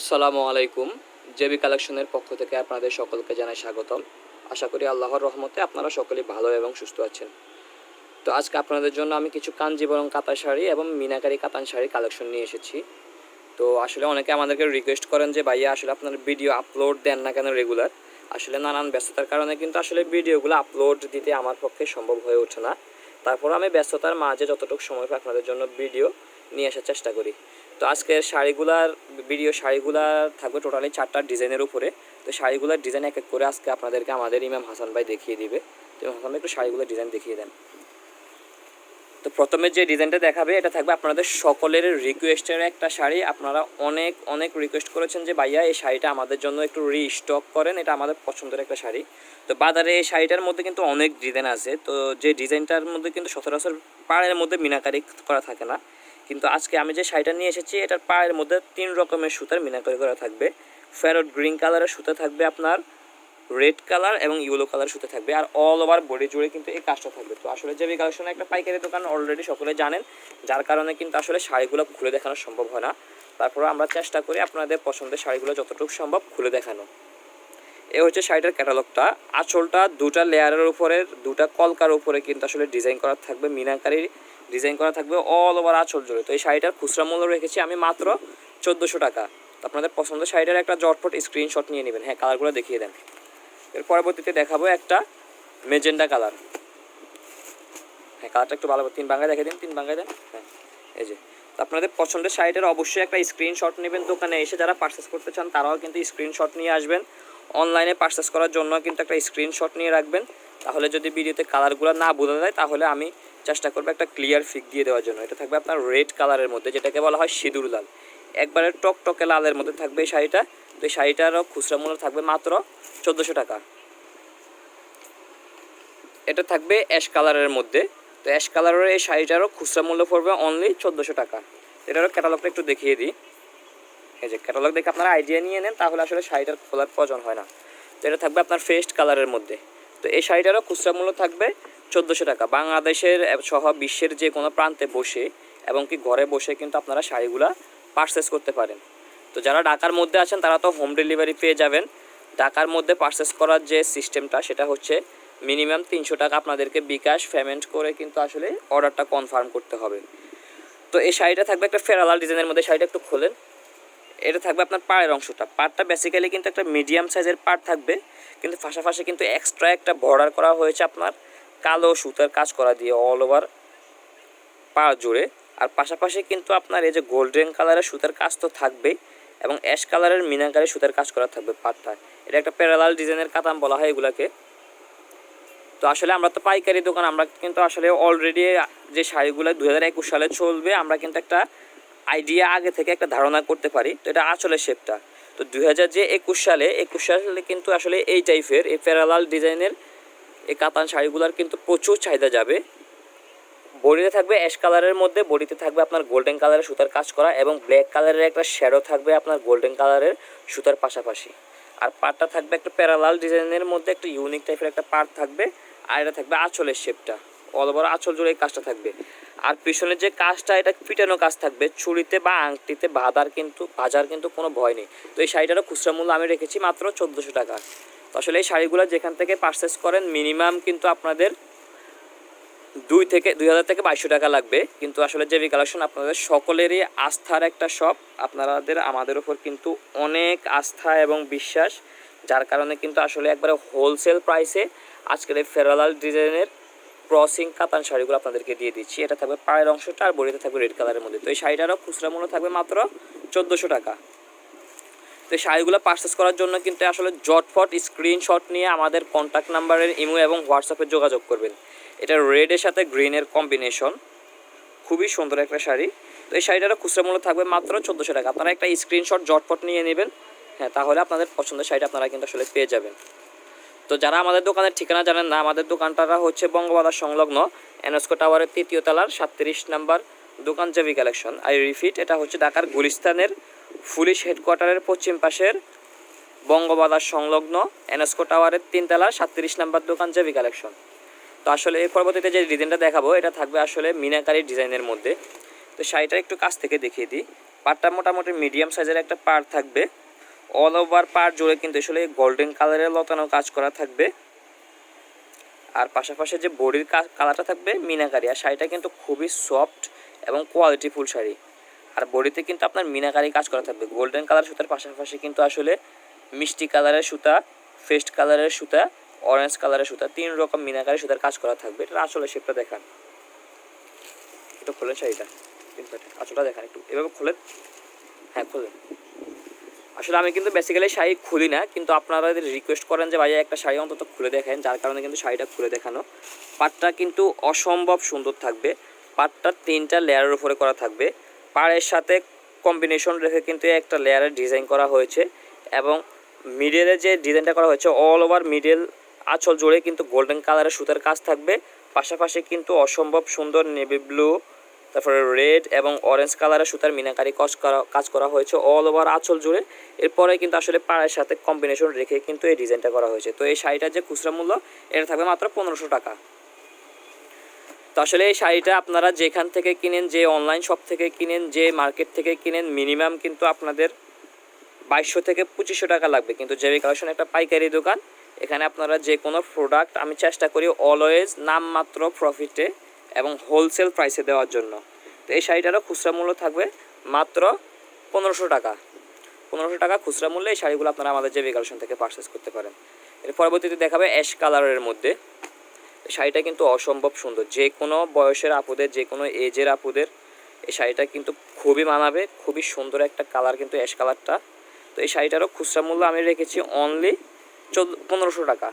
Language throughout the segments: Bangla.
আসসালামু আলাইকুম। জেবি কালেকশনের পক্ষ থেকে আপনাদের সকলকে জানাই স্বাগতম। আশা করি আল্লাহর রহমতে আপনারা সকলেই ভালো এবং সুস্থ আছেন। তো আজকে আপনাদের জন্য আমি কিছু কাঞ্জিবরং কাতান শাড়ি এবং মিনাকারি কাতান শাড়ি কালেকশন নিয়ে এসেছি। তো আসলে অনেকে আমাদেরকে রিকোয়েস্ট করেন যে, ভাইয়া, আসলে আপনার ভিডিও আপলোড দেন না কেন রেগুলার আসলে নানান ব্যস্ততার কারণে কিন্তু আসলে ভিডিওগুলো আপলোড দিতে আমার পক্ষে সম্ভব হয়ে ওঠে না। তারপর আমি ব্যস্ততার মাঝে যতটুকু সময় পাই আপনাদের জন্য ভিডিও নিয়ে আসার চেষ্টা করি। তো আজকের শাড়িগুলার ভিডিও শাড়িগুলার থাকবে টোটালি চারটা ডিজাইনের উপরে। তো শাড়িগুলার ডিজাইন এক এক করে আজকে আপনাদেরকে আমাদের ইমাম হাসান ভাই দেখিয়ে দিবে। তো ইমাম হাসান ভাই একটু শাড়িগুলোর ডিজাইন দেখিয়ে দেন। তো প্রথমে যে ডিজাইনটা দেখাবে, এটা থাকবে আপনাদের সকলের রিকোয়েস্টের একটা শাড়ি। আপনারা অনেক অনেক রিকোয়েস্ট করেছেন যে, ভাইয়া, এই শাড়িটা আমাদের জন্য একটু রিস্টক করেন, এটা আমাদের পছন্দের একটা শাড়ি। তো বাজারে এই শাড়িটার মধ্যে কিন্তু অনেক ডিজাইন আছে। তো যে ডিজাইনটার মধ্যে কিন্তু সচরাচর পাড়ের মধ্যে মিনাকারি করা থাকে না। কিন্তু আজকে আমি যে শাড়িটা নিয়ে এসেছি, এটার পায়ের মধ্যে তিন রকমের সুতার মিনাকারি করা থাকবে। ফেরত গ্রিন কালারের সুতা থাকবে আপনার, রেড কালার এবং ইয়েলো কালার সুতে থাকবে। আর অল ওভার বডি জুড়ে কিন্তু এই কাজটা থাকবে। তো আসলে জেবি কালেকশন একটা পাইকারি দোকান অলরেডি সকলে জানেন, যার কারণে কিন্তু আসলে শাড়িগুলো খুলে দেখানো সম্ভব হয় না। তারপরে আমরা চেষ্টা করি আপনাদের পছন্দের শাড়িগুলো যতটুকু সম্ভব খুলে দেখানো। এ হচ্ছে শাড়িটার ক্যাটালগটা আঁচলটা দুটা লেয়ারের উপরে দুটা কলকার উপরে কিন্তু আসলে ডিজাইন করা থাকবে মিনাকারির। ডিজাইন করা থাকবে অল ওভার আঁচল জুড়ে। তো এই শাড়িটার খুচরা মূল্য রেখেছি আমি মাত্র চোদ্দোশো টাকা। আপনাদের পছন্দের শাড়িটার একটা জটপট স্ক্রিনশট নিয়ে নেবেন। হ্যাঁ কালারগুলো দেখিয়ে দেন। এর পরবর্তীতে দেখাবো একটা মেজেন্ডা কালার হ্যাঁ কালারটা একটু ভালো তিন বাঙ্গায় দেখে দিন, তিন বাঙ্গায় দেন। হ্যাঁ এই যে। তো আপনাদের পছন্দের শাড়িটার অবশ্যই একটা স্ক্রিনশট নেবেন দোকানে এসে। যারা পারচেস করতে চান, তারাও কিন্তু স্ক্রিনশট নিয়ে আসবেন। অনলাইনে পারচেস করার জন্য কিন্তু একটা স্ক্রিনশট নিয়ে রাখবেন। তাহলে যদি ভিডিওতে কালারগুলো না বোঝা যায়, তাহলে আমি চেষ্টা করব একটা ক্লিয়ার ফিক দিয়ে দেওয়ার জন্য। এটা থাকবে আপনার রেড কালারের মধ্যে, যেটাকে বলা হয় সিঁদুর লাল। একবারে টকটকে লালের মধ্যে থাকবে এই শাড়িটা। তো এই শাড়িটারও খুচরা মূল্য থাকবে মাত্র চোদ্দোশো টাকা। এটা থাকবে অ্যাশ কালারের মধ্যে। তো অ্যাশ কালারের এই শাড়িটারও খুচরা মূল্য পড়বে অনলি চোদ্দোশো টাকা। এটারও ক্যাটালগটা একটু দেখিয়ে দিই। এই যে ক্যাটালগ দেখে আপনারা আইডিয়া নিয়ে নেন, তাহলে আসলে শাড়িটার খোলার প্রয়োজন হয় না। তো এটা থাকবে আপনার ফেস্ট কালারের মধ্যে। তো এই শাড়িটারও খুচরা মূল্য থাকবে চোদ্দোশো টাকা। বাংলাদেশের সহ বিশ্বের যে কোনো প্রান্তে বসে এবং কি ঘরে বসে কিন্তু আপনারা শাড়িগুলা পারচেস করতে পারেন। তো যারা ঢাকার মধ্যে আছেন, তারা তো হোম ডেলিভারি পেয়ে যাবেন। ঢাকার মধ্যে পারচেস করার যে সিস্টেমটা সেটা হচ্ছে মিনিমাম তিনশো টাকা আপনাদেরকে বিকাশ পেমেন্ট করে কিন্তু আসলে অর্ডারটা কনফার্ম করতে হবে। তো এই শাড়িটা থাকবে একটা ফেরালাল ডিজাইনের মধ্যে, শাড়িটা একটু খোলেন। এটা থাকবে আপনার পাড়ের অংশটা। পাড়টা বেসিক্যালি কিন্তু একটা মিডিয়াম সাইজের পাড় থাকবে। কিন্তু পাশাপাশি কিন্তু এক্সট্রা একটা বর্ডার করা হয়েছে আপনার। কালো সুতার কাজ করা দিয়ে অল ওভার পা জুড়ে। আর পাশাপাশি কিন্তু আপনার এই যে গোল্ডেন কালারের সুতার কাজ তো থাকবেই এবং অ্যাশ কালারের মিনাকারি সুতার কাজ করা থাকবে পাটটায়। এটা একটা প্যারালাল ডিজাইনের কাতাম বলা হয় এগুলাকে। তো আসলে আমরা তো পাইকারি দোকান, আমরা কিন্তু আসলে অলরেডি যে শাড়িগুলো দু হাজার একুশ সালে চলবে, আমরা কিন্তু একটা আইডিয়া আগে থেকে একটা ধারণা করতে পারি। তো এটা আসলে শেপটা তো দুই হাজার যে একুশ সালে একুশ সালে কিন্তু আসলে এই টাইপের এই প্যারালাল ডিজাইনের এই কাতান শাড়িগুলোর কিন্তু প্রচুর চাহিদা যাবে। বডিতে থাকবে অ্যাশ কালারের মধ্যে, বডিতে থাকবে আপনার গোল্ডেন কালারের সুতার কাজ করা এবং ব্ল্যাক কালারের একটা শ্যাডো থাকবে আপনার গোল্ডেন কালারের সুতার পাশাপাশি। আর পাটটা থাকবে একটা প্যারালাল ডিজাইনের মধ্যে একটা ইউনিক টাইপের একটা পার্ট থাকবে আর এটা থাকবে আঁচলের শেপটা। অল ওভার আঁচল জুড়ে এই কাজটা থাকবে। আর পিছনের যে কাজটা, এটা ফিটানো কাজ থাকবে, চুড়িতে বা আংটিতে বাঁধার কিন্তু, বাজার কিন্তু কোনো ভয় নেই। তো এই শাড়িটারও খুচরা মূল্য আমি রেখেছি মাত্র চোদ্দোশো টাকা। তো আসলে এই শাড়িগুলো যেখান থেকে পারচেস করেন মিনিমাম কিন্তু আপনাদের দুই থেকে, দুই হাজার থেকে বাইশশো টাকা লাগবে। কিন্তু আসলে জেবি কালেকশন আপনাদের সকলেরই আস্থার একটা শপ আপনাদের, আমাদের ওপর কিন্তু অনেক আস্থা এবং বিশ্বাস, যার কারণে কিন্তু আসলে একবারে হোলসেল প্রাইসে আজকের এই ফেরালাল ডিজাইনের ক্রসিং কাতান শাড়িগুলো আপনাদেরকে দিয়ে দিচ্ছি। এটা থাকবে পায়ের অংশটা আর বডিতে থাকবে রেড কালারের মধ্যে। তো এই শাড়িটারও খুচরা মূল্য থাকবে মাত্র চোদ্দোশো টাকা। তো শাড়িগুলো পারচেস করার জন্য কিন্তু আসলে জটফট স্ক্রিনশট নিয়ে আমাদের কন্ট্যাক্ট নাম্বারের ইমো এবং হোয়াটসঅ্যাপে যোগাযোগ করবেন। এটা রেডের সাথে গ্রিনের কম্বিনেশন খুবই সুন্দর একটা শাড়ি। তো এই শাড়িটারও খুচরা মূল্য থাকবে মাত্র চোদ্দোশো টাকা। আপনারা একটা স্ক্রিনশট জটপট নিয়ে নেবেন। হ্যাঁ তাহলে আপনাদের পছন্দের শাড়িটা আপনারা কিন্তু আসলে পেয়ে যাবেন। তো যারা আমাদের দোকানের ঠিকানা জানেন না, আমাদের দোকানটা হচ্ছে বঙ্গবাজার সংলগ্ন এনস্কো টাওয়ারের তৃতীয় তলার সাতত্রিশ নাম্বার দোকান জেবি কালেকশন আই রিফিট এটা হচ্ছে ঢাকার গুলিস্তানের পুলিশ হেডকোয়ার্টারের পশ্চিম পাশের বঙ্গবাজার সংলগ্ন এনস্কো টাওয়ারের তিনতলা সাতত্রিশ নাম্বার দোকান জেবি কালেকশন। তো আসলে এর পরবর্তীতে যে ডিজাইনটা দেখাবো, এটা থাকবে আসলে মিনাকারি ডিজাইনের মধ্যে। তো শাড়িটা একটু কাছ থেকে দেখিয়ে দিই। পাড়টা মোটামুটি মিডিয়াম সাইজের একটা পাড় থাকবে। অল ওভার পাড় জুড়ে কিন্তু আসলে গোল্ডেন কালারের লতানো কাজ করা থাকবে। আর পাশাপাশি যে বডির কালারটা থাকবে মিনাকারি। আর শাড়িটা কিন্তু খুবই সফট এবং কোয়ালিটিফুল শাড়ি। আর বডিতে কিন্তু আপনার মিনাকারি কাজ করা থাকবে। গোল্ডেন কালার সুতার পাশাপাশি কিন্তু আসলে মিষ্টি কালারের সুতা ফেস্ট কালারের সুতা অরেঞ্জ কালারের সুতা, তিন রকম মিনাকারি সুতার কাজ করা থাকবে। এটা আসলে শেপটা দেখান। একটু খোলেন শাড়িটা। আসলটা দেখান একটু। এভাবে খোলেন? হ্যাঁ খোলেন। আসলে আমি কিন্তু বেসিক্যালি শাড়ি খুলি না, কিন্তু আপনারা যদি রিকোয়েস্ট করেন যে, ভাইয়া, একটা শাড়ি অন্তত খুলে দেখেন যার কারণে কিন্তু শাড়িটা খুলে দেখানো। পাটটা কিন্তু অসম্ভব সুন্দর থাকবে। পাটটা তিনটা লেয়ারের উপরে করা থাকবে। পাড়ের সাথে কম্বিনেশন রেখে কিন্তু একটা লেয়ারের ডিজাইন করা হয়েছে এবং মিডলের যে ডিজাইনটা করা হয়েছে অল ওভার মিডল আঁচল জুড়ে কিন্তু গোল্ডেন কালারের সুতার কাজ থাকবে। পাশাপাশি কিন্তু অসম্ভব সুন্দর নেভি ব্লু তারপরে রেড এবং অরেঞ্জ কালারের সুতার মিনাকারি কাজ করা কাজ করা হয়েছে অল ওভার আঁচল জুড়ে। এরপরে কিন্তু আসলে পাড়ের সাথে কম্বিনেশন রেখে কিন্তু এই ডিজাইনটা করা হয়েছে। তো এই শাড়িটার যে খুচরা মূল্য, এটা থাকবে মাত্র পনেরোশো টাকা। তো আসলে এই শাড়িটা আপনারা যেখান থেকে কিনেন, যে অনলাইন শপ থেকে কিনেন, যে মার্কেট থেকে কিনেন মিনিমাম কিন্তু আপনাদের বাইশশো থেকে পঁচিশশো টাকা লাগবে। কিন্তু জেবি কালেকশন একটা পাইকারি দোকান, এখানে আপনারা যে কোনো প্রোডাক্ট আমি চেষ্টা করি অলওয়েজ নামমাত্র প্রফিটে এবং হোলসেল প্রাইসে দেওয়ার জন্য। তো এই শাড়িটারও খুচরা মূল্য থাকবে মাত্র পনেরোশো টাকা। পনেরোশো টাকা খুচরা মূল্যে এই শাড়িগুলো আপনারা আমাদের জেবি কালেকশন থেকে পারচেস করতে পারেন। এর পরবর্তীতে দেখাবে অ্যাশ কালারের মধ্যে। শাড়িটা কিন্তু অসম্ভব সুন্দর। যে কোনো বয়সের আপুদের, যে কোনো এজের আপুদের এই শাড়িটা কিন্তু খুবই মানাবে, খুবই সুন্দর একটা কালার কিন্তু অ্যাশ কালারটা তো এই শাড়িটারও খুচরা মূল্য আমি রেখেছি অনলি চোদ্দ, পনেরোশো টাকা।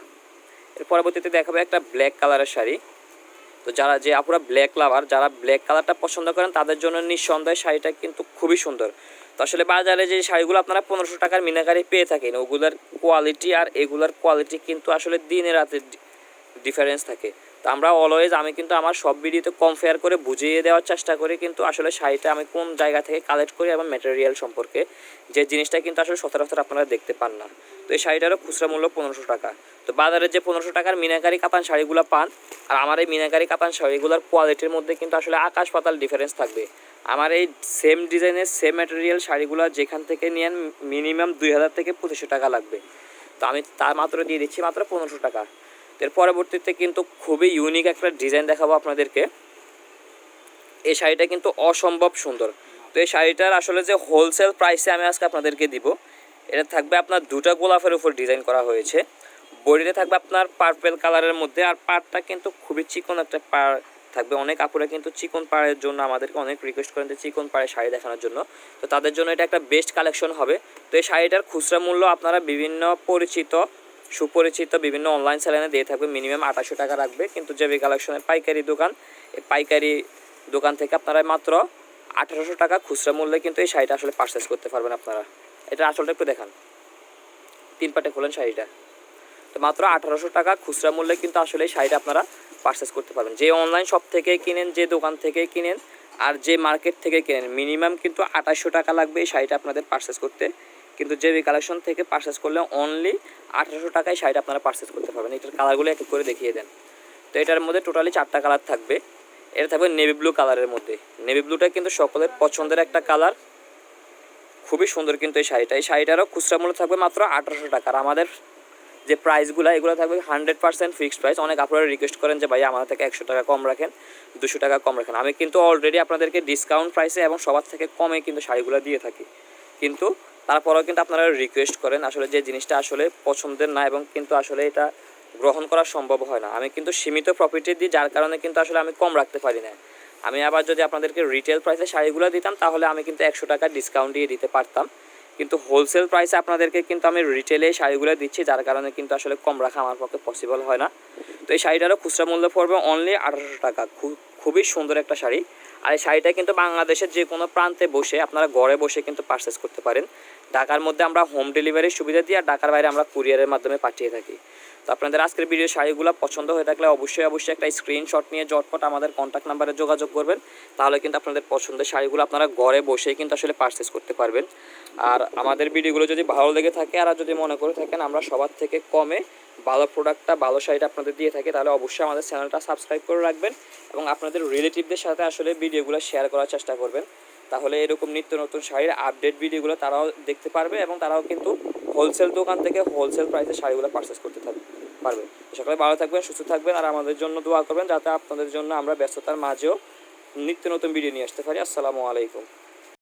এর পরবর্তীতে দেখাবে একটা ব্ল্যাক কালারের শাড়ি। তো যারা, যে আপুরা ব্ল্যাক লাভার যারা ব্ল্যাক কালারটা পছন্দ করেন, তাদের জন্য নিঃসন্দেহে শাড়িটা কিন্তু খুবই সুন্দর। তো আসলে বাজারে যে শাড়িগুলো আপনারা পনেরোশো টাকার মিনাকারি পেয়ে থাকেন, ওগুলার কোয়ালিটি আর এগুলার কোয়ালিটি কিন্তু আসলে দিনে রাতে ডিফারেন্স থাকে। তো আমরা অলওয়েজ আমি কিন্তু আমার সব ভিডিওতে কম্পেয়ার করে বুঝিয়ে দেওয়ার চেষ্টা করি কিন্তু আসলে শাড়িটা আমি কোন জায়গা থেকে কালেক্ট করি এবং ম্যাটেরিয়াল সম্পর্কে। যে জিনিসটা কিন্তু আসলে সচরাচর আপনারা দেখতে পান না। তো এই শাড়িটারও খুচরা মূল্য পনেরোশো টাকা। তো বাজারে যে পনেরোশো টাকার মিনাকারি কাতান শাড়িগুলো পান, আর আমার এই মিনাকারি কাতান শাড়িগুলোর কোয়ালিটির মধ্যে কিন্তু আসলে আকাশ পাতাল ডিফারেন্স থাকবে। আমার এই সেম ডিজাইনের সেম ম্যাটেরিয়াল শাড়িগুলো যেখান থেকে নিয়েন মিনিমাম দুই হাজার থেকে পঁচিশশো টাকা লাগবে। তো আমি তার মাত্র দিয়ে দিচ্ছি মাত্র পনেরোশো টাকা। এর পরবর্তীতে কিন্তু খুবই ইউনিক একটা ডিজাইন দেখাবো আপনাদেরকে। এই শাড়িটা কিন্তু অসম্ভব সুন্দর। তো এই শাড়িটার আসলে যে হোলসেল প্রাইসে আমি আজকে আপনাদেরকে দিব, এটা থাকবে আপনার দুটা গোলাপের উপর ডিজাইন করা হয়েছে। বডিতে থাকবে আপনার পার্পেল কালারের মধ্যে, আর পাড়টা কিন্তু খুবই চিকন একটা পাড় থাকবে। অনেক আপুরা কিন্তু চিকন পাড়ের জন্য আমাদেরকে অনেক রিকোয়েস্ট করেন যে চিকন পাড়ে শাড়ি দেখানোর জন্য। তো তাদের জন্য এটা একটা বেস্ট কালেকশন হবে। তো এই শাড়িটার খুচরা মূল্য আপনারা বিভিন্ন পরিচিত সুপরিচিত বিভিন্ন অনলাইন চ্যানেলে দিয়ে থাকবে মিনিমাম আঠাশশো টাকা রাখবে। কিন্তু জেবি কালেকশনের পাইকারি দোকান, এই পাইকারি দোকান থেকে আপনারা মাত্র আঠারোশো টাকা খুচরা মূল্যে কিন্তু এই শাড়িটা আসলে পারচেস করতে পারবেন আপনারা। এটা আসলটা একটু দেখান। তিন পাটে খোলেন শাড়িটা। তো মাত্র আঠারোশো টাকা খুচরা মূল্যে কিন্তু আসলে এই শাড়িটা আপনারা পারচেস করতে পারবেন। যে অনলাইন শপ থেকে কিনেন, যে দোকান থেকে কিনেন, আর যে মার্কেট থেকে কেনেন মিনিমাম কিন্তু আঠাশশো টাকা লাগবে এই শাড়িটা আপনাদের পারচেস করতে। কিন্তু জেবি কালেকশন থেকে পারচেস করলে অনলি আঠারোশো টাকায় শাড়িটা আপনারা পারচেস করতে পারবেন। এটার কালারগুলো এক এক করে দেখিয়ে দেন। তো এটার মধ্যে টোটালি চারটা কালার থাকবে। এটা থাকবে নেভি ব্লু কালারের মধ্যে। নেভি ব্লুটা কিন্তু সকলের পছন্দের একটা কালার খুবই সুন্দর কিন্তু এই শাড়িটা। এই শাড়িটারও খুচরা মূল্য থাকবে মাত্র আঠারোশো টাকার আমাদের যে প্রাইসগুলো এগুলো থাকবে হান্ড্রেড পার্সেন্ট ফিক্সড প্রাইস অনেক আপনারা রিকোয়েস্ট করেন যে, ভাই আমাদের থেকে একশো টাকা কম রাখেন? দুশো টাকা কম রাখেন? আমি কিন্তু অলরেডি আপনাদেরকে ডিসকাউন্ট প্রাইসে এবং সবার থেকে কমে কিন্তু শাড়িগুলো দিয়ে থাকি। কিন্তু তারপরেও কিন্তু আপনারা রিকোয়েস্ট করেন, আসলে যে জিনিসটা আসলে পছন্দের না এবং কিন্তু আসলে এটা গ্রহণ করা সম্ভব হয় না। আমি কিন্তু সীমিত প্রফিটে দিই, যার কারণে কিন্তু আসলে আমি কম রাখতে পারি না। আমি আবার যদি আপনাদেরকে রিটেল প্রাইসে শাড়িগুলো দিতাম, তাহলে আমি কিন্তু একশো টাকা ডিসকাউন্ট দিয়ে দিতে পারতাম। কিন্তু হোলসেল প্রাইসে আপনাদেরকে কিন্তু আমি রিটেলে শাড়িগুলো দিচ্ছি, যার কারণে কিন্তু আসলে কম রাখা আমার পক্ষে পসিবল হয় না। তো এই শাড়িটারও খুচরা মূল্য পড়বে অনলি আঠারোশো টাকা। খুবই সুন্দর একটা শাড়ি। আর এই শাড়িটা কিন্তু বাংলাদেশের যে কোনো প্রান্তে বসে, আপনারা ঘরে বসে কিন্তু পারচেস করতে পারেন। ঢাকার মধ্যে আমরা হোম ডেলিভারির সুবিধা দিই আর ঢাকার বাইরে আমরা কুরিয়ারের মাধ্যমে পাঠিয়ে থাকি। তো আপনাদের আজকের ভিডিও শাড়িগুলো পছন্দ হয়ে থাকলে অবশ্যই অবশ্যই একটা স্ক্রিনশট নিয়ে জটপট আমাদের কন্ট্যাক্ট নাম্বারে যোগাযোগ করবেন। তাহলে কিন্তু আপনাদের পছন্দের শাড়িগুলো আপনারা ঘরে বসেই কিন্তু আসলে পারচেস করতে পারবেন। আর আমাদের ভিডিওগুলো যদি ভালো লেগে থাকে আর যদি মনে করে থাকেন আমরা সবার থেকে কমে ভালো প্রোডাক্টটা ভালো শাড়িটা আপনাদের দিয়ে থাকে, তাহলে অবশ্যই আমাদের চ্যানেলটা সাবস্ক্রাইব করে রাখবেন এবং আপনাদের রিলেটিভদের সাথে আসলে ভিডিওগুলো শেয়ার করার চেষ্টা করবেন। তাহলে এরকম নিত্য নতুন শাড়ির আপডেট ভিডিওগুলো তারাও দেখতে পারবে এবং তারাও কিন্তু হোলসেল দোকান থেকে হোলসেল প্রাইসে শাড়িগুলো পারচেস করতে থাকবে পারবে। সকালে ভালো থাকবেন, সুস্থ থাকবেন আর আমাদের জন্য দোয়া করবেন যাতে আপনাদের জন্য আমরা ব্যস্ততার মাঝেও নিত্য নতুন ভিডিও নিয়ে আসতে পারি। আসসালামু আলাইকুম।